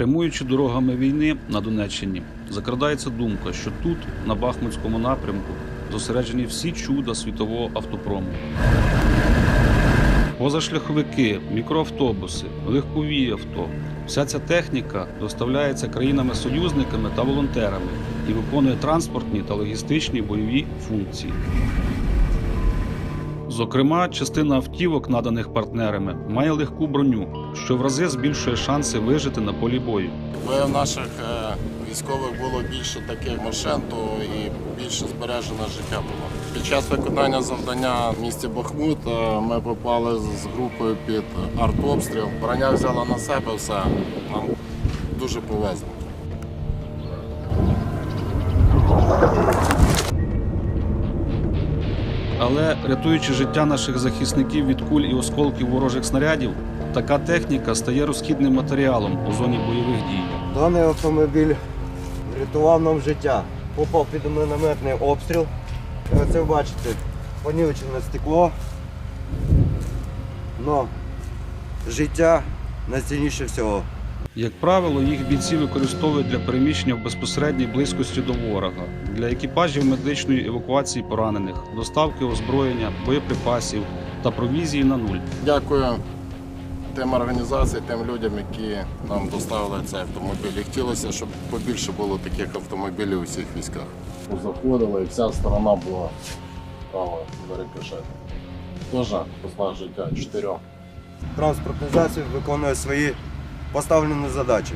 Прямуючи дорогами війни на Донеччині, закрадається думка, що тут, на Бахмутському напрямку, зосереджені всі чуда світового автопрому. Позашляховики, мікроавтобуси, легкові авто. Вся ця техніка доставляється країнами-союзниками та волонтерами і виконує транспортні та логістичні бойові функції. Зокрема, частина автівок, наданих партнерами, має легку броню, що в рази збільшує шанси вижити на полі бою. Якби в наших е, військових було більше таких машин, то і більше збережено життя було. Під час виконання завдання в місті Бахмут е, ми попали з групою під артобстріл. Броня взяла на себе все. Нам дуже повезло. Але рятуючи життя наших захисників від куль і осколків ворожих снарядів, така техніка стає розхідним матеріалом у зоні бойових дій. Даний автомобіль врятував нам життя. Попав під мінометний обстріл. І оце бачите, понівечене стекло. Но життя найцінніше всього. Як правило, їх бійці використовують для переміщення в безпосередній близькості до ворога, для екіпажів медичної евакуації поранених, доставки озброєння, боєприпасів та провізії на нуль. Дякую тим організаціям, тим людям, які нам доставили цей автомобіль. І хотілося, щоб побільше було таких автомобілів у всіх військах. Заходили і вся сторона була права за рикошет. Теж посла життя чотирьох. Транспортний засіб виконує свої поставлені задачі.